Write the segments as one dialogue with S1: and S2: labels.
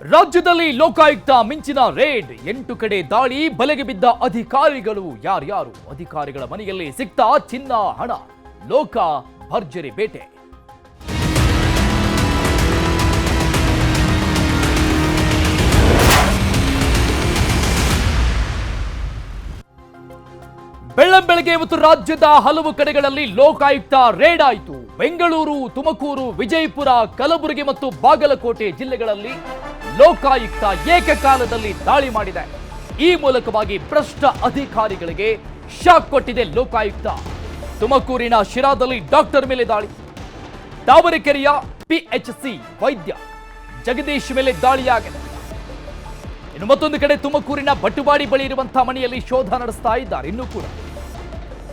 S1: ರಾಜ್ಯದಲ್ಲಿ ಲೋಕಾಯುಕ್ತ ಮಿಂಚಿನ ರೇಡ್, ಎಂಟು ಕಡೆ ದಾಳಿ, ಬಲೆಗೆ ಬಿದ್ದ ಅಧಿಕಾರಿಗಳು ಯಾರ್ಯಾರು? ಅಧಿಕಾರಿಗಳ ಮನೆಯಲ್ಲಿ ಸಿಕ್ತಾ ಚಿನ್ನ, ಹಣ. ಲೋಕ ಭರ್ಜರಿ ಬೇಟೆ. ಬೆಳ್ಳಂಬೆಳಗ್ಗೆ ಇವತ್ತು ರಾಜ್ಯದ ಹಲವು ಕಡೆಗಳಲ್ಲಿ ಲೋಕಾಯುಕ್ತ ರೇಡ್ ಆಯಿತು. ಬೆಂಗಳೂರು, ತುಮಕೂರು, ವಿಜಯಪುರ, ಕಲಬುರಗಿ ಮತ್ತು ಬಾಗಲಕೋಟೆ ಜಿಲ್ಲೆಗಳಲ್ಲಿ ಲೋಕಾಯುಕ್ತ ಏಕಕಾಲದಲ್ಲಿ ದಾಳಿ ಮಾಡಿದೆ. ಈ ಮೂಲಕವಾಗಿ ಭ್ರಷ್ಟ ಅಧಿಕಾರಿಗಳಿಗೆ ಶಾಕ್ ಕೊಟ್ಟಿದೆ ಲೋಕಾಯುಕ್ತ. ತುಮಕೂರಿನ ಶಿರಾದಲ್ಲಿ ಡಾಕ್ಟರ್ ಮೇಲೆ ದಾಳಿ. ದಾವಣಗೆರೆಯ ಪಿಎಚ್ಸಿ ವೈದ್ಯ ಜಗದೀಶ್ ಮೇಲೆ ದಾಳಿಯಾಗಿದೆ. ಇನ್ನು ಮತ್ತೊಂದು ಕಡೆ ತುಮಕೂರಿನ ಬಟ್ಟುಬಾಡಿ ಬಳಿ ಇರುವಂತಹ ಮನೆಯಲ್ಲಿ ಶೋಧ ನಡೆಸ್ತಾ ಇದ್ದಾರೆ. ಇನ್ನೂ ಕೂಡ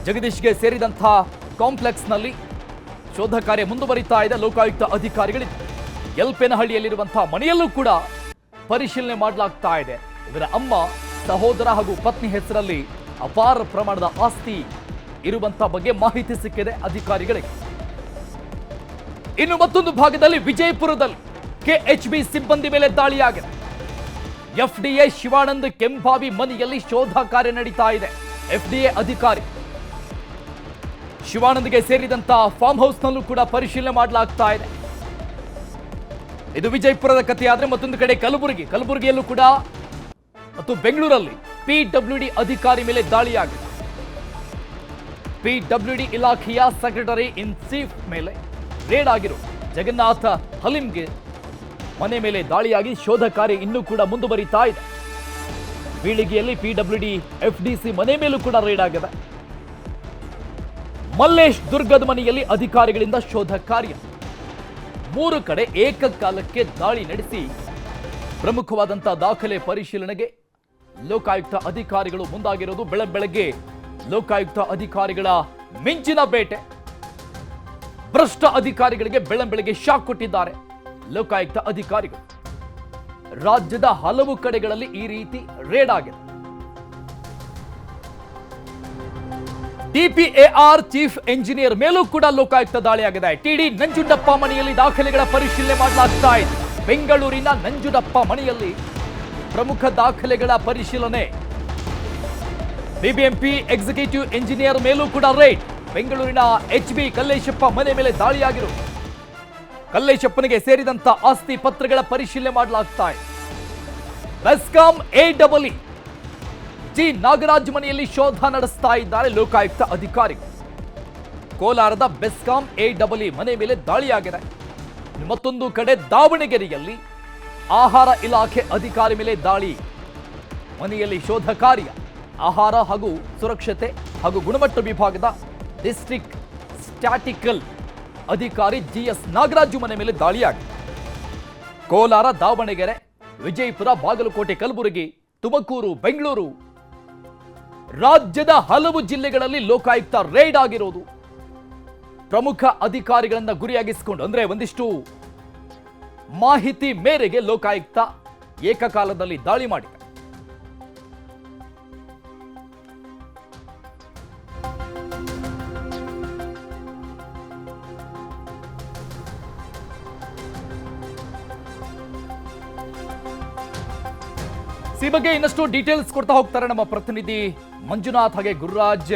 S1: ಜಗದೀಶ್ಗೆ ಸೇರಿದಂತಹ ಕಾಂಪ್ಲೆಕ್ಸ್ನಲ್ಲಿ ಶೋಧ ಕಾರ್ಯ ಮುಂದುವರಿತಾ ಇದೆ. ಲೋಕಾಯುಕ್ತ ಅಧಿಕಾರಿಗಳಿದೆ ಎಲ್ಪೇನಹಳ್ಳಿಯಲ್ಲಿರುವಂತಹ ಮನೆಯಲ್ಲೂ ಕೂಡ ಪರಿಶೀಲನೆ ಮಾಡಲಾಗ್ತಾ ಇದೆ. ಇವರ ಅಮ್ಮ, ಸಹೋದರ ಹಾಗೂ ಪತ್ನಿ ಹೆಸರಲ್ಲಿ ಅಪಾರ ಪ್ರಮಾಣದ ಆಸ್ತಿ ಇರುವಂತಹ ಬಗ್ಗೆ ಮಾಹಿತಿ ಸಿಕ್ಕಿದೆ ಅಧಿಕಾರಿಗಳಿಗೆ. ಇನ್ನು ಮತ್ತೊಂದು ಭಾಗದಲ್ಲಿ ವಿಜಯಪುರದಲ್ಲಿ ಕೆಎಚ್ಬಿ ಸಿಬ್ಬಂದಿ ಮೇಲೆ ದಾಳಿಯಾಗಿದೆ. ಎಫ್ಡಿಎ ಶಿವಾನಂದ್ ಕೆಂಭಾವಿ ಮನೆಯಲ್ಲಿ ಶೋಧ ಕಾರ್ಯ ನಡೀತಾ ಇದೆ. ಎಫ್ಡಿಎ ಅಧಿಕಾರಿ ಶಿವಾನಂದ್ಗೆ ಸೇರಿದಂತಹ ಫಾರ್ಮ್ ಹೌಸ್ನಲ್ಲೂ ಕೂಡ ಪರಿಶೀಲನೆ ಮಾಡಲಾಗ್ತಾ ಇದೆ. ಇದು ವಿಜಯಪುರದ ಕಥೆಯಾದ್ರೆ ಮತ್ತೊಂದು ಕಡೆ ಕಲಬುರಗಿ. ಕಲಬುರಗಿಯಲ್ಲೂ ಕೂಡ ಮತ್ತು ಬೆಂಗಳೂರಲ್ಲಿ ಪಿಡಬ್ಲ್ಯೂಡಿ ಅಧಿಕಾರಿ ಮೇಲೆ ದಾಳಿಯಾಗಿದೆ. ಪಿಡಬ್ಲ್ಯೂಡಿ ಇಲಾಖೆಯ ಸೆಕ್ರೆಟರಿ ಇನ್ ಚೀಫ್ ಮೇಲೆ ರೇಡ್ ಆಗಿರೋ ಜಗನ್ನಾಥ ಹಲಿಂಗೆ ಮನೆ ಮೇಲೆ ದಾಳಿಯಾಗಿ ಶೋಧ ಕಾರ್ಯ ಇನ್ನೂ ಕೂಡ ಮುಂದುವರಿತಾ ಇದೆ. ಬೀಳಿಗೆಯಲ್ಲಿ ಡಿ ಎಫ್ಡಿಸಿ ಮನೆ ಮೇಲೂ ಕೂಡ ರೇಡ್ ಆಗಿದೆ. ಮಲ್ಲೇಶ್ ದುರ್ಗದ ಮನೆಯಲ್ಲಿ ಅಧಿಕಾರಿಗಳಿಂದ ಶೋಧ ಕಾರ್ಯ. ಮೂರು ಕಡೆ ಏಕಕಾಲಕ್ಕೆ ದಾಳಿ ನಡೆಸಿ. ಪ್ರಮುಖವಾದಂತಹ ದಾಖಲೆ ಪರಿಶೀಲನೆಗೆ ಲೋಕಾಯುಕ್ತ ಅಧಿಕಾರಿಗಳು ಮುಂದಾಗಿರೋದು ಬೆಳ ಬೆಳಗ್ಗೆ. ಲೋಕಾಯುಕ್ತ ಅಧಿಕಾರಿಗಳ ಮಿಂಚಿನ ಬೇಟೆ. ಭ್ರಷ್ಟ ಅಧಿಕಾರಿಗಳಿಗೆ ಬೆಳಂಬೆಳಗ್ಗೆ ಶಾಕ್ ಕೊಟ್ಟಿದ್ದಾರೆ ಲೋಕಾಯುಕ್ತ ಅಧಿಕಾರಿಗಳು. ರಾಜ್ಯದ ಹಲವು ಕಡೆಗಳಲ್ಲಿ ಈ ರೀತಿ ರೇಡ್ ಆಗಿದೆ. ಡಿಪಿಎಆರ್ ಚೀಫ್ ಎಂಜಿನಿಯರ್ ಮೇಲೂ ಕೂಡ ಲೋಕಾಯುಕ್ತ ದಾಳಿಯಾಗಿದೆ. ಟಿಡಿ ನಂಜುಂಡಪ್ಪ ಮನೆಯಲ್ಲಿ ದಾಖಲೆಗಳ ಪರಿಶೀಲನೆ ಮಾಡಲಾಗ್ತಾ ಇದೆ. ಬೆಂಗಳೂರಿನ ನಂಜುಂಡಪ್ಪ ಮನೆಯಲ್ಲಿ ಪ್ರಮುಖ ದಾಖಲೆಗಳ ಪರಿಶೀಲನೆ. ಬಿಬಿಎಂಪಿ ಎಕ್ಸಿಕ್ಯೂಟಿವ್ ಎಂಜಿನಿಯರ್ ಮೇಲೂ ಕೂಡ ರೈಟ್ ಬೆಂಗಳೂರಿನ ಎಚ್ ಬಿ ಕಲ್ಲೇಶಪ್ಪ ಮನೆ ಮೇಲೆ ದಾಳಿಯಾಗಿರು. ಕಲ್ಲೇಶಪ್ಪನಿಗೆ ಸೇರಿದಂತ ಆಸ್ತಿ ಪತ್ರಗಳ ಪರಿಶೀಲನೆ ಮಾಡಲಾಗ್ತಾ ಇದೆ. BESCOM A double G Nagaraj ಮನೆಯಲ್ಲಿ ಶೋಧ ನಡೆಸ್ತಾ ಇದ್ದಾರೆ ಲೋಕಾಯುಕ್ತ ಅಧಿಕಾರಿಗಳು ಕೋಲಾರದ ಬೆಸ್ಕಾಂ ಎ ಡಬಲ್ಇ ಮನೆ ಮೇಲೆ ದಾಳಿಯಾಗಿದೆ. ಮತ್ತೊಂದು ಕಡೆ ದಾವಣಗೆರೆಯಲ್ಲಿ ಆಹಾರ ಇಲಾಖೆ ಅಧಿಕಾರಿ ಮೇಲೆ ದಾಳಿ. ಮನೆಯಲ್ಲಿ ಶೋಧ ಕಾರ್ಯ, ಆಹಾರ ಹಾಗೂ ಸುರಕ್ಷತೆ ಹಾಗೂ ಗುಣಮಟ್ಟ ವಿಭಾಗದ ಡಿಸ್ಟ್ರಿಕ್ಟ್ ಸ್ಟ್ಯಾಟಿಕಲ್ ಅಧಿಕಾರಿ ಜಿಎಸ್ ನಾಗರಾಜು ಮನೆ ಮೇಲೆ ದಾಳಿಯಾಗಿದೆ. ಕೋಲಾರ ದಾವಣಗೆರೆ, ವಿಜಯಪುರ, ಬಾಗಲಕೋಟೆ, ಕಲಬುರಗಿ, ತುಮಕೂರು, ಬೆಂಗಳೂರು ರಾಜ್ಯದ ಹಲವು ಜಿಲ್ಲೆಗಳಲ್ಲಿ ಲೋಕಾಯುಕ್ತ ರೇಡ್ ಆಗಿರೋದು. ಪ್ರಮುಖ ಅಧಿಕಾರಿಗಳನ್ನ ಗುರಿಯಾಗಿಸಿಕೊಂಡು, ಅಂದ್ರೆ ಒಂದಿಷ್ಟು ಮಾಹಿತಿ ಮೇರೆಗೆ ಲೋಕಾಯುಕ್ತ ಏಕಕಾಲದಲ್ಲಿ ದಾಳಿ ಮಾಡಿದೆ ಈ ಬಗ್ಗೆ ಇನ್ನಷ್ಟು ಡೀಟೇಲ್ಸ್ ಕೊಡ್ತಾ ಹೋಗ್ತಾರೆ ನಮ್ಮ ಪ್ರತಿನಿಧಿ ಮಂಜುನಾಥ್ ಹಾಗೆ ಗುರುರಾಜ್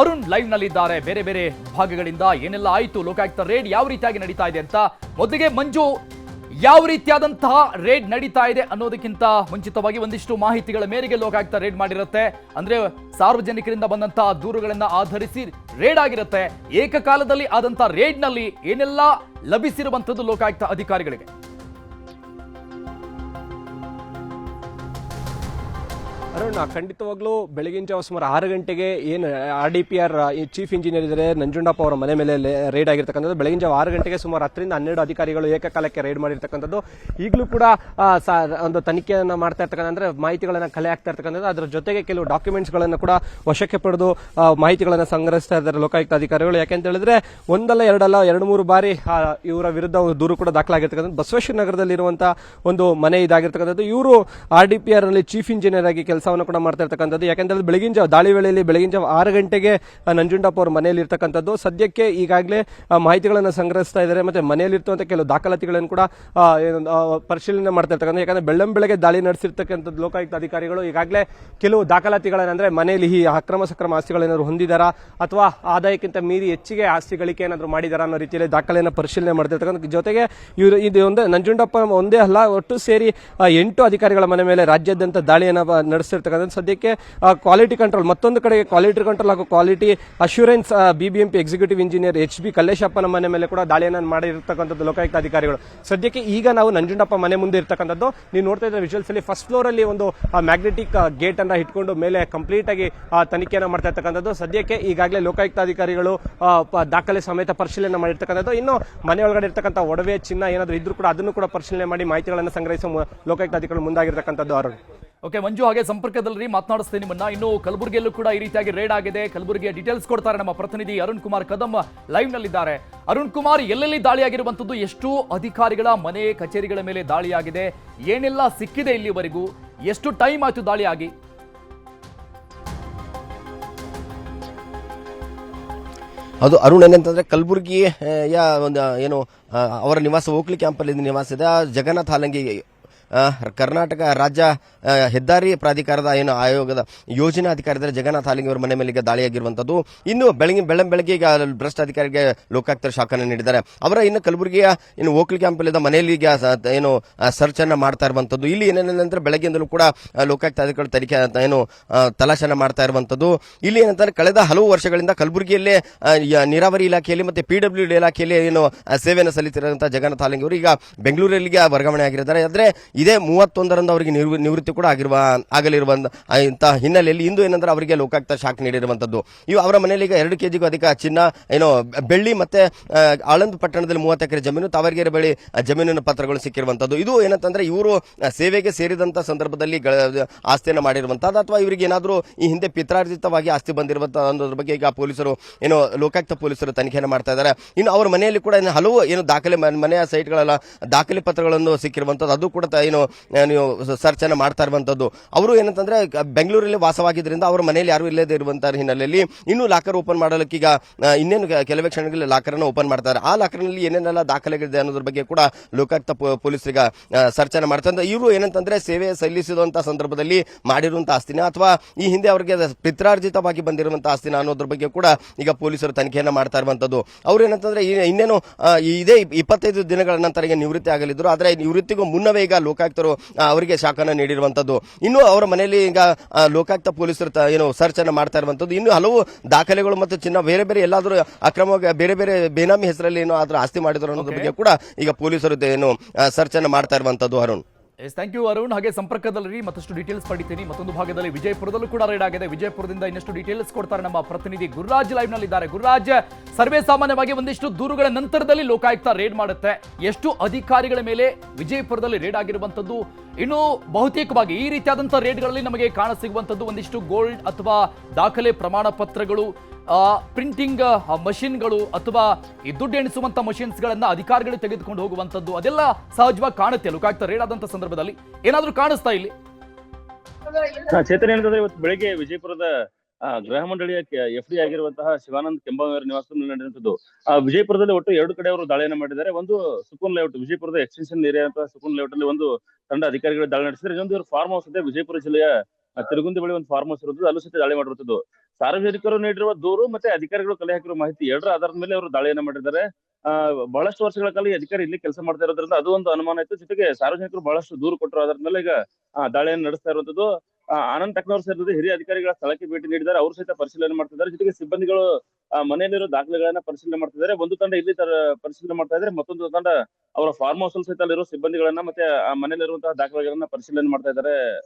S1: ಅರುಣ್ ಲೈವ್ ನಲ್ಲಿದ್ದಾರೆ. ಬೇರೆ ಬೇರೆ ಭಾಗಗಳಿಂದ ಏನೆಲ್ಲ ಆಯಿತು, ಲೋಕಾಯುಕ್ತ ರೇಡ್ ಯಾವ ರೀತಿಯಾಗಿ ನಡೀತಾ ಇದೆ ಅಂತ ಮೊದಲಿಗೆ ಮಂಜು ಯಾವ ರೀತಿಯಾದಂತಹ ರೇಡ್ ನಡೀತಾ ಇದೆ ಅನ್ನೋದಕ್ಕಿಂತ ಮುಂಚಿತವಾಗಿ ಒಂದಿಷ್ಟು ಮಾಹಿತಿಗಳ ಮೇರೆಗೆ ಲೋಕಾಯುಕ್ತ ರೇಡ್ ಮಾಡಿರುತ್ತೆ. ಅಂದ್ರೆ ಸಾರ್ವಜನಿಕರಿಂದ ಬಂದಂತಹ ದೂರುಗಳನ್ನ ಆಧರಿಸಿ ರೇಡ್ ಆಗಿರುತ್ತೆ. ಏಕಕಾಲದಲ್ಲಿ ಆದಂತಹ ರೇಡ್ನಲ್ಲಿ ಏನೆಲ್ಲ ಲಭಿಸಿರುವಂತದ್ದು ಲೋಕಾಯುಕ್ತ ಅಧಿಕಾರಿಗಳಿಗೆ?
S2: ಅರುಣ್, ಖಂಡಿತವಾಗ್ಲೂ ಬೆಳಗಿನ ಜಾವ ಸುಮಾರು ಆರು ಗಂಟೆಗೆ ಏನು R D P R chief engineer ಇದ್ದಾರೆ ನಂಜುಂಡಪ್ಪ ಅವರ ಮನೆ ಮೇಲೆ ರೈಡ್ ಆಗಿರ್ತಕ್ಕಂಥದ್ದು. ಬೆಳಗಿನ ಜಾವ ಆರು ಗಂಟೆಗೆ ಸುಮಾರು ಹತ್ತರಿಂದ ಹನ್ನೆರಡು ಅಧಿಕಾರಿಗಳು ಏಕಕಾಲಕ್ಕೆ ರೈಡ್ ಮಾಡಿರ್ತಕ್ಕಂಥದ್ದು. ಈಗಲೂ ಕೂಡ ಒಂದು ತನಿಖೆಯನ್ನು ಮಾಡ್ತಾ ಇರ್ತಕ್ಕಂಥ, ಅಂದ್ರೆ ಮಾಹಿತಿಗಳನ್ನು ಕಲೆ ಹಾಕ್ತಾ ಇರ್ತಕ್ಕಂಥದ್ದು. ಅದರ ಜೊತೆಗೆ ಕೆಲವು ಡಾಕ್ಯುಮೆಂಟ್ಸ್ ಗಳನ್ನ ಕೂಡ ವಶಕ್ಕೆ ಪಡೆದು ಮಾಹಿತಿಗಳನ್ನು ಸಂಗ್ರಹಿಸ್ತಾ ಇದ್ದಾರೆ ಲೋಕಾಯುಕ್ತ ಅಧಿಕಾರಿಗಳು. ಯಾಕೆಂತ ಹೇಳಿದ್ರೆ, ಒಂದಲ್ಲ, ಎರಡಲ್ಲ, ಎರಡು, ಮೂರು ಬಾರಿ ಇವರ ವಿರುದ್ಧ ದೂರು ಕೂಡ ದಾಖಲಾಗಿರ್ತಕ್ಕಂಥದ್ದು. ಬಸವೇಶ್ವರ ನಗರದಲ್ಲಿರುವಂತಹ ಒಂದು ಮನೆ ಇದಾಗಿರ್ತಕ್ಕಂಥದ್ದು. ಇವರು ಆರ್ ಡಿ ಪಿ ಆರ್ನಲ್ಲಿ ಚೀಫ್ ಇಂಜಿನಿಯರ್ ಆಗಿ ಕೆಲಸ ಕೆಲಸವನ್ನು ಕೂಡ ಮಾಡ್ತಾ ಇರ್ತಕ್ಕಂಥದ್ದು. ಯಾಕಂದ್ರೆ ಬೆಳಗಿನ ಜಾವ, ದಾಳಿ ವೇಳೆಯಲ್ಲಿ ಬೆಳಗಿನ ಜಾವ ಆರು ಗಂಟೆಗೆ ನಂಜುಂಡಪ್ಪ ಅವ್ರ ಮನೆಯಲ್ಲಿ ಇರ್ತಕ್ಕಂಥದ್ದು. ಸದ್ಯಕ್ಕೆ ಈಗಾಗಲೇ ಮಾಹಿತಿಗಳನ್ನು ಸಂಗ್ರಹಿಸ್ತಾ ಇದ್ದಾರೆ. ಮತ್ತೆ ಮನೆಯಲ್ಲಿರ್ತಕ್ಕಂಥ ಕೆಲವು ದಾಖಲಾತಿಗಳನ್ನು ಕೂಡ ಪರಿಶೀಲನೆ ಮಾಡ್ತಾ ಇರ್ತಕ್ಕಂಥ ಯಾಕಂದ್ರೆ ಬೆಳ್ಳಂ ಬೆಳಗ್ಗೆ ದಾಳಿ ನಡೆಸಿರ್ತಕ್ಕಂಥದ್ದು ಲೋಕಾಯುಕ್ತ ಅಧಿಕಾರಿಗಳು ಈಗಾಗಲೇ ಕೆಲವು ದಾಖಲಾತಿಗಳನ್ನಂದ್ರೆ ಮನೆಯಲ್ಲಿ ಈ ಅಕ್ರಮ ಸಕ್ರಮ ಆಸ್ತಿಗಳೇನಾದ್ರು ಹೊಂದಿದಾರಾ? ಅಥವಾ ಆದಾಯಕ್ಕಿಂತ ಮೀರಿ ಹೆಚ್ಚಿಗೆ ಆಸ್ತಿ ಗಳಿಕೆ ಏನಾದ್ರು ಮಾಡಿದಾರ ಅನ್ನೋ ರೀತಿಯಲ್ಲಿ ದಾಖಲೆಯನ್ನು ಪರಿಶೀಲನೆ ಮಾಡ್ತಿರ್ತಕ್ಕಂಥ ಜೊತೆಗೆ ಇವರು, ಇದು ಒಂದು, ನಂಜುಂಡಪ್ಪ ಒಂದೇ ಅಲ್ಲ, ಒಟ್ಟು ಸೇರಿ ಎಂಟು ಅಧಿಕಾರಿಗಳ ಮನೆ ಮೇಲೆ ರಾಜ್ಯಾದ್ಯಂತ ದಾಳಿಯನ್ನು ಬ- ನಡೆಸ್ತಿರ್ತಕ್ಕಂಥ ಸದ್ಯಕ್ಕೆ ಕ್ವಾಲಿಟಿ ಕಂಟ್ರೋಲ್ ಮತ್ತೊಂದು ಕಡೆಗೆ ಕ್ವಾಲಿಟಿ ಕಂಟ್ರೋಲ್ ಹಾಗೂ quality assurance BBMP executive engineer H B ಕಲ್ಲೇಶಪ್ಪನ ಮನೆ ಮೇಲೆ ಕೂಡ ದಾಳಿಯನ್ನು ಮಾಡಿರ್ತಕ್ಕಂಥದ್ದು ಲೋಕಾಯುಕ್ತ ಅಧಿಕಾರಿಗಳು. ಸದ್ಯಕ್ಕೆ ಈಗ ನಾವು ನಂಜುಂಡಪ್ಪ ಮನೆ ಮುಂದೆ ಇರ್ತಕ್ಕಂಥದ್ದು. ನೀವು ನೋಡ್ತಾ ಇದ್ರೆ ವಿಜುವಲ್ಸ್ ಅಲ್ಲಿ ಫಸ್ಟ್ ಫ್ಲೋರ್ ಅಲ್ಲಿ ಒಂದು ಮ್ಯಾಗ್ನೆಟಿಕ್ ಗೇಟ್ ಅನ್ನ ಇಟ್ಕೊಂಡು ಮೇಲೆ ಕಂಪ್ಲೀಟ್ ಆಗಿ ತನಿಖೆಯನ್ನು ಮಾಡ್ತಾ ಇರ್ತಕ್ಕಂಥದ್ದು. ಸದ್ಯಕ್ಕೆ ಈಗಾಗಲೇ ಲೋಕಾಯುಕ್ತ ಅಧಿಕಾರಿಗಳು ದಾಖಲೆ ಸಮೇತ ಪರಿಶೀಲನೆ ಮಾಡಿರ್ತಕ್ಕಂಥದ್ದು. ಇನ್ನು ಮನೆ ಒಳಗಡೆ ಇರ್ತಕ್ಕಂಥ ಒಡವೆ, ಚಿನ್ನ ಏನಾದರೂ ಇದ್ರೂ ಕೂಡ ಅದನ್ನು ಕೂಡ ಪರಿಶೀಲನೆ ಮಾಡಿ ಮಾಹಿತಿಗಳನ್ನು ಸಂಗ್ರಹಿಸುವ ಲೋಕಾಯುಕ್ತ ಅಧಿಕಾರಿಗಳು ಮುಂದಾಗಿರ್ತಕ್ಕಂಥದ್ದು, ಅರುಣ್.
S1: ಓಕೆ ಮಂಜು ಹಾಗೆ ಸಂಪರ್ಕದಲ್ಲಿ ಮಾತನಾಡಿಸ್ತೀನಿ ನಿಮ್ಮನ್ನ ಇನ್ನು ಕಲಬುರಗಿಯಲ್ಲೂ ಕೂಡ ಈ ರೀತಿಯಾಗಿ ರೇಡ್ ಆಗಿದೆ. ಕಲಬುರಗಿಯ ಡೀಟೇಲ್ಸ್ ಕೊಡ್ತಾರೆ ನಮ್ಮ ಪ್ರತಿನಿಧಿ ಅರುಣ್ ಕುಮಾರ್ ಕದಂ ಲೈವ್ ನಲ್ಲಿದ್ದಾರೆ ಅರುಣ್ ಕುಮಾರ್, ಎಲ್ಲೆಲ್ಲಿ ದಾಳಿಯಾಗಿರುವಂಥದ್ದು? ಎಷ್ಟು ಅಧಿಕಾರಿಗಳ ಮನೆ, ಕಚೇರಿಗಳ ಮೇಲೆ ದಾಳಿಯಾಗಿದೆ. ಏನೆಲ್ಲ ಸಿಕ್ಕಿದೆ ಇಲ್ಲಿವರೆಗೂ? ಎಷ್ಟು ಟೈಮ್ ಆಯ್ತು ದಾಳಿಯಾಗಿ?
S3: ಅದು ಅರುಣ್ ಏನಂತಂದ್ರೆ ಕಲಬುರಗಿ ಯಾ, ಒಂದು, ಏನು ಅವರ ನಿವಾಸ ಓಕ್ಲಿ ಕ್ಯಾಂಪಲ್ಲಿ ನಿವಾಸ ಇದೆ. ಜಗನ್ನಾಥ್ ಹಾಲಂಗಿ ಕರ್ನಾಟಕ ರಾಜ್ಯ ಹೆದ್ದಾರಿ ಪ್ರಾಧಿಕಾರದ ಏನು ಆಯೋಗದ ಯೋಜನಾ ಅಧಿಕಾರಿ ಇದ್ದಾರೆ ಜಗನ್ನಾಥ್ ಅವರ ಮನೆ ಮೇಲೆ ಈಗ ದಾಳಿಯಾಗಿರುವಂತದ್ದು ಇನ್ನು ಬೆಳಗ್ಗೆ ಬೆಳ್ಳಂ ಬೆಳಗ್ಗೆ ಈಗ ಭ್ರಷ್ಟ ಅಧಿಕಾರಿಗೆ ಲೋಕಾಯುಕ್ತರು ಶಾಖನ ನೀಡಿದ್ದಾರೆ. ಅವರ ಇನ್ನು ಕಲಬುರಗಿಯ ಇನ್ನು ಓಕ್ಲಿ ಕ್ಯಾಂಪಲ್ಲಿದ್ದ ಮನೆಯಲ್ಲಿ ಈಗ ಏನು ಸರ್ಚ್ ಅನ್ನು ಮಾಡ್ತಾ ಇರುವಂಥದ್ದು. ಇಲ್ಲಿ ಏನೇನಂದ್ರೆ ಬೆಳಗ್ಗೆಯಿಂದಲೂ ಕೂಡ ಲೋಕಾಯುಕ್ತ ಅಧಿಕಾರಿಗಳು ತನಿಖೆ, ಏನು ತಲಾಶನ ಮಾಡ್ತಾ ಇರುವಂಥದ್ದು. ಇಲ್ಲಿ ಏನಂತಾರೆ, ಕಳೆದ ಹಲವು ವರ್ಷಗಳಿಂದ ಕಲಬುರಗಿಯಲ್ಲೇ ನೀರಾವರಿ ಇಲಾಖೆಯಲ್ಲಿ ಮತ್ತೆ ಪಿಡಬ್ಲ್ಯೂ ಡಿ ಇಲಾಖೆಯಲ್ಲಿ ಏನು ಸೇವೆಯನ್ನು ಸಲ್ಲಿಸಿರುವಂತಹ ಜಗನ್ನಾಥ್ ಅವರು ಈಗ ಬೆಂಗಳೂರಲ್ಲಿಗೆ ವರ್ಗಾವಣೆ ಆಗಿದ್ದಾರೆ. ಆದರೆ ಇದೇ ಮೂವತ್ತೊಂದರಂದು ಅವರಿಗೆ ನಿವೃ- ನಿವೃತ್ತಿ ಕೂಡ ಆಗಿರುವ, ಆಗಲಿರುವ ಇಂತಹ ಹಿನ್ನೆಲೆಯಲ್ಲಿ ಇಂದು ಏನಂದ್ರೆ ಅವರಿಗೆ ಲೋಕಾಯುಕ್ತ ಶಾಕ್ ನೀಡಿರುವಂತದ್ದು ಇವು ಅವರ ಮನೆಯಲ್ಲಿ ಈಗ ಎರಡು ಕೆಜಿಗೂ ಅಧಿಕ ಚಿನ್ನ, ಏನೋ ಬೆಳ್ಳಿ ಮತ್ತೆ ಆಳಂದ್ ಪಟ್ಟಣದಲ್ಲಿ ಮೂವತ್ತು ಎಕರೆ ಜಮೀನು, ತಾವರ್ಗೆರೆ ಬಳಿ ಜಮೀನಿನ ಪತ್ರಗಳು ಸಿಕ್ಕಿರುವಂತದ್ದು ಇದು ಏನಂತಂದ್ರೆ ಇವರು ಸೇವೆಗೆ ಸೇರಿದಂತ ಸಂದರ್ಭದಲ್ಲಿ ಆಸ್ತಿಯನ್ನು ಮಾಡಿರುವಂತದ್ದು ಅಥವಾ ಇವರಿಗೆ ಏನಾದರೂ ಈ ಹಿಂದೆ ಪಿತ್ರಾರ್ಜಿತವಾಗಿ ಆಸ್ತಿ ಬಂದಿರುವಂತಹ ಅನ್ನೋದ್ರ ಬಗ್ಗೆ ಈಗ ಪೊಲೀಸರು, ಏನೋ ಲೋಕಾಯುಕ್ತ ಪೊಲೀಸರು ತನಿಖೆಯನ್ನು ಮಾಡ್ತಾ ಇದ್ದಾರೆ. ಇನ್ನು ಅವರ ಮನೆಯಲ್ಲಿ ಕೂಡ ಇನ್ನು ಹಲವು ಏನು ದಾಖಲೆ, ಮನೆಯ ಸೈಟ್ಗಳೆಲ್ಲ ದಾಖಲೆ ಪತ್ರಗಳನ್ನು ಸಿಕ್ಕಿರುವಂತದ್ದು ಅದು ಕೂಡ ಏನು ನೀವು ಸರ್ಚ್ ಅನ್ನು ಮಾಡ್ತಾ ಇರುವಂತದ್ದು. ಅವರು ಏನಂತಂದ್ರೆ, ಬೆಂಗಳೂರಲ್ಲಿ ವಾಸವಾಗಿದ್ದರಿಂದ ಅವರ ಮನೆಯಲ್ಲಿ ಯಾರು ಇಲ್ಲದೆ ಇರುವಂತಹ ಹಿನ್ನೆಲೆಯಲ್ಲಿ ಇನ್ನು ಲಾಕರ್ ಓಪನ್ ಮಾಡಲಿಕ್ಕೆ ಈಗ ಇನ್ನೇನು ಕೆಲವೇ ಕ್ಷಣಗಳಲ್ಲಿ ಲಾಕರ್ ಅನ್ನು ಓಪನ್ ಮಾಡ್ತಾರೆ. ಆ ಲಾಕರ್ನಲ್ಲಿ ಏನೇನೆಲ್ಲ ದಾಖಲೆಗಳಿದೆ ಅನ್ನೋದ್ರ ಬಗ್ಗೆ ಕೂಡ ಲೋಕಾಯುಕ್ತ ಪೊಲೀಸರಿಗೆ ಸರ್ಚನೆ ಮಾಡ್ತಾರೆ. ಇವರು ಏನಂತಂದ್ರೆ ಸೇವೆ ಸಲ್ಲಿಸಿದಂತಹ ಸಂದರ್ಭದಲ್ಲಿ ಮಾಡಿರುವಂತಹ ಆಸ್ತಿನ ಅಥವಾ ಈ ಹಿಂದೆ ಅವರಿಗೆ ಪಿತ್ರಾರ್ಜಿತವಾಗಿ ಬಂದಿರುವಂತಹ ಆಸ್ತಿನ ಅನ್ನೋದ್ರ ಬಗ್ಗೆ ಕೂಡ ಈಗ ಪೊಲೀಸರು ತನಿಖೆಯನ್ನು ಮಾಡ್ತಾ ಇರುವಂತದ್ದು. ಅವ್ರು ಏನಂತಂದ್ರೆ ಇನ್ನೇನು ಇದೆ ಇಪ್ಪತ್ತೈದು ದಿನಗಳ ನಂತರ ನಿವೃತ್ತಿ ಆಗಲಿದ್ರು ಆದರೆ ನಿವೃತ್ತಿಗೂ ಮುನ್ನವೇ ಈಗ ಲೋಕಾಯುಕ್ತರು ಅವರಿಗೆ ಶಾಖನ ನೀಡಿರುವಂತದ್ದು ಇನ್ನು ಅವರ ಮನೆಯಲ್ಲಿ ಈಗ ಲೋಕಾಯುಕ್ತ ಪೊಲೀಸರು ಏನು ಸರ್ಚ್ ಅನ್ನು ಮಾಡ್ತಾ ಇರುವಂತದ್ದು. ಇನ್ನು ಹಲವು ದಾಖಲೆಗಳು ಮತ್ತು ಚಿನ್ನ ಬೇರೆ ಬೇರೆ ಎಲ್ಲಾದರೂ ಅಕ್ರಮವಾಗಿ ಬೇರೆ ಬೇರೆ ಬೇನಾಮಿ ಹೆಸರಲ್ಲಿ ಏನು ಆದ್ರೂ ಆಸ್ತಿ ಮಾಡಿದ್ರು ಅನ್ನೋದ್ರ ಬಗ್ಗೆ ಕೂಡ ಈಗ ಪೊಲೀಸರು ಏನು ಸರ್ಚ್ ಅನ್ನು ಮಾಡ್ತಾ ಇರುವಂತದ್ದು Arun.
S1: Yes thank you Arun. ಹಾಗೆ ಸಂಪರ್ಕದಲ್ಲಿ ಮತ್ತಷ್ಟು ಡೀಟೇಲ್ಸ್ ಪಡಿತೀನಿ. ಮತ್ತೊಂದು ಭಾಗದಲ್ಲಿ ವಿಜಯಪುರದಲ್ಲೂ ಕೂಡ ರೈಡ್ ಆಗಿದೆ. ವಿಜಯಪುರದಿಂದ ಇನ್ನಷ್ಟು ಡೀಟೇಲ್ಸ್ ಕೊಡ್ತಾರೆ ನಮ್ಮ ಪ್ರತಿನಿಧಿ ಗುರುರಾಜ್ ಲೈವ್ ನಲ್ಲಿದ್ದಾರೆ. ಗುರುರಾಜ್ ಸರ್ವೇ ಸಾಮಾನ್ಯವಾಗಿ ಒಂದಿಷ್ಟು ದೂರುಗಳ ನಂತರದಲ್ಲಿ ಲೋಕಾಯುಕ್ತ ರೇಡ್ ಮಾಡುತ್ತೆ. ಎಷ್ಟು ಅಧಿಕಾರಿಗಳ ಮೇಲೆ ವಿಜಯಪುರದಲ್ಲಿ ರೇಡ್ ಆಗಿರುವಂತದ್ದು ಇನ್ನು ಬಹುತೇಕವಾಗಿ ಈ ರೀತಿಯಾದಂತಹ ರೇಡ್ಗಳಲ್ಲಿ ನಮಗೆ ಕಾಣಸಿಗುವಂತದ್ದು ಒಂದಿಷ್ಟು ಗೋಲ್ಡ್ ಅಥವಾ ದಾಖಲೆ ಪ್ರಮಾಣ ಪತ್ರಗಳು ಪ್ರಿಂಟಿಂಗ್ ಮಷಿನ್ಗಳು ಅಥವಾ ಈ ದುಡ್ಡು ಎಣಿಸುವಂಥ ಮಷಿನ್ಸ್ಗಳನ್ನು ಅಧಿಕಾರಿಗಳು ತೆಗೆದುಕೊಂಡು ಹೋಗುವಂಥದ್ದು. ಅದೆಲ್ಲ ಸಹಜವಾಗಿ ಕಾಣುತ್ತೆ ಲೋಕಾಯುಕ್ತ ರೇಡ್ ಆದಂಥ ಸಂದರ್ಭದಲ್ಲಿ. ಏನಾದ್ರೂ ಕಾಣಿಸ್ತಾ ಇಲ್ಲಿ?
S4: ಚೇತನ ಏನಂತಂದ್ರೆ ಇವತ್ತು ಬೆಳಿಗ್ಗೆ ವಿಜಯಪುರದ ಗೃಹ ಮಂಡಳಿಯ ಎಫ್ ಡಿ ಆಗಿರುವಂತಹ ಶಿವಾನಂದ್ ಕೆಂಬಾವರ ನಿವಾಸದಲ್ಲಿ ನಡೆದಂತದ್ದು ಆ ವಿಜಯಪುರದಲ್ಲಿ ಒಟ್ಟು ಎರಡು ಕಡೆ ಅವರು ದಾಳಿಯನ್ನು ಮಾಡಿದ್ದಾರೆ. ಒಂದು ಸುಕೂನ್ ಲೇಔಟ್, ವಿಜಯಪುರದ ಎಕ್ಸ್ಟೆನ್ಷನ್ ಏರಿಯಾ ಅಂತ ಸುಕೂನ್ ಲೇಔಟ್ ಅಲ್ಲಿ ಒಂದು ತಂಡ ಅಧಿಕಾರಿಗಳು ದಾಳಿ ನಡೆಸಿದ್ರೆ ಇನ್ನೊಂದು ಇವರು ಫಾರ್ಮ್ ಹೌಸ್ ಇದೆ. ವಿಜಯಪುರ ಜಿಲ್ಲೆಯ ತಿರುಗುಂದಿ ಬಳಿ ಒಂದು ಫಾರ್ಮ್ ಹೌಸ್ ಇರುತ್ತದೆ. ಅಲ್ಲೂ ಸಹಿತ ದಾಳಿ ಮಾಡಿರುತ್ತದೆ ಸಾರ್ವಜನಿಕರು ನೀಡಿರುವ ದೂರು ಮತ್ತೆ ಅಧಿಕಾರಿಗಳು ಕಲೆ ಹಾಕಿರುವ ಮಾಹಿತಿ ಎರಡರ ಆಧಾರದ ಮೇಲೆ ಅವರು ದಾಳಿಯನ್ನು ಮಾಡಿದ್ದಾರೆ. ಆ, ಬಹಳಷ್ಟು ವರ್ಷಗಳ ಕಾಲ ಅಧಿಕಾರಿ ಇಲ್ಲಿ ಕೆಲಸ ಮಾಡ್ತಾ ಇರೋದ್ರಿಂದ ಅದು ಒಂದು ಅನುಮಾನ ಇತ್ತು. ಜೊತೆಗೆ ಸಾರ್ವಜನಿಕರು ಬಹಳಷ್ಟು ದೂರು ಕೊಟ್ಟರು ಅದರ ಮೇಲೆ ಈಗ ದಾಳಿಯನ್ನು ನಡೆಸ್ತಾ ಇರುವಂತದ್ದು ಆನಂದ್ ಟಕ್ನವ್ರು ಸೇರಿದಂತೆ ಹಿರಿಯ ಅಧಿಕಾರಿಗಳ ಸ್ಥಳಕ್ಕೆ ಭೇಟಿ ನೀಡಿದ್ದಾರೆ. ಅವರು ಸಹಿತ ಪರಿಶೀಲನೆ ಮಾಡ್ತಿದ್ದಾರೆ. ಜೊತೆಗೆ ಸಿಬ್ಬಂದಿಗಳು ಮನೆಯಲ್ಲಿರೋ ದಾಖಲೆಗಳನ್ನ ಪರಿಶೀಲನೆ ಮಾಡ್ತಿದ್ದಾರೆ. ಒಂದು ತಂಡ ಇಲ್ಲಿ ಪರಿಶೀಲನೆ ಮಾಡ್ತಾ ಇದ್ದಾರೆ. ಮತ್ತೊಂದು ತಂಡ ಅವರ ಫಾರ್ಮ್ ಹೌಸ್ ಸಹಿತ ಅಲ್ಲಿರೋ ಸಿಬ್ಬಂದಿಗಳನ್ನ ಮತ್ತೆ, ಆ, ಮನೆಯಲ್ಲಿರುವಂತಹ ದಾಖಲೆಗಳನ್ನ ಪರಿಶೀಲನೆ ಮಾಡ್ತಾ ಇದ್ದಾರೆ.